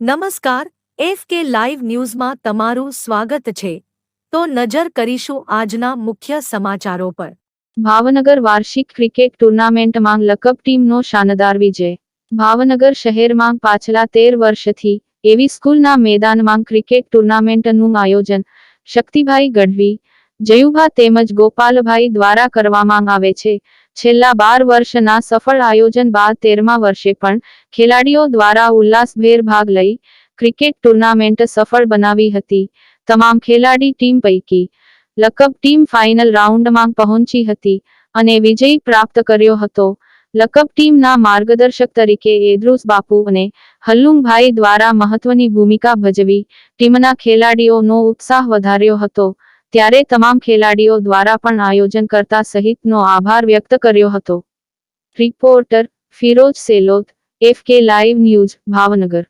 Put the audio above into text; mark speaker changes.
Speaker 1: નમસ્કાર, F K live ન્યૂઝમાં તમારું સ્વાગત છે. તો નજર કરીશું આજના મુખ્ય સમાચારો પર.
Speaker 2: ભાવનગર વાર્ષિક ક્રિકેટ ટુર્નામેન્ટમાં લકઅપ ટીમનો શાનદાર વિજય. ભાવનગર શહેરમાં પાછલા તેર વર્ષથી એવી સ્કૂલના મેદાનમાં ક્રિકેટ ટુર્નામેન્ટનું આયોજન. શક્તિભાઈ ગઢવી જયુભા તેમજ ગોપાલભાઈ દ્વારા કરવામાં આવે છે. છેલ્લા બાર વર્ષના સફળ આયોજન બાદ તેરમા વર્ષે પણ ખેલાડીઓ દ્વારા ઉલ્લાસભેર ભાગ લઈ ક્રિકેટ ટુર્નામેન્ટ સફળ બનાવી હતી. તમામ ખેલાડી ટીમ પૈકી લકબ ટીમ ફાઇનલ રાઉન્ડમાં પહોંચી હતી અને વિજય પ્રાપ્ત કર્યો હતો. લકબ ટીમના માર્ગદર્શક તરીકે એદ્રુસ બાપુ અને હલ્લુંગભાઈ દ્વારા મહત્વની ભૂમિકા ભજવી ટીમના ખેલાડીઓનો ઉત્સાહ વધાર્યો હતો. ત્યારે તમામ ખેલાડીઓ દ્વારા પણ આયોજન કરતા સહિતનો આભાર વ્યક્ત કર્યો હતો. Reporter Firoj Selot, F K live news, Bhavnagar.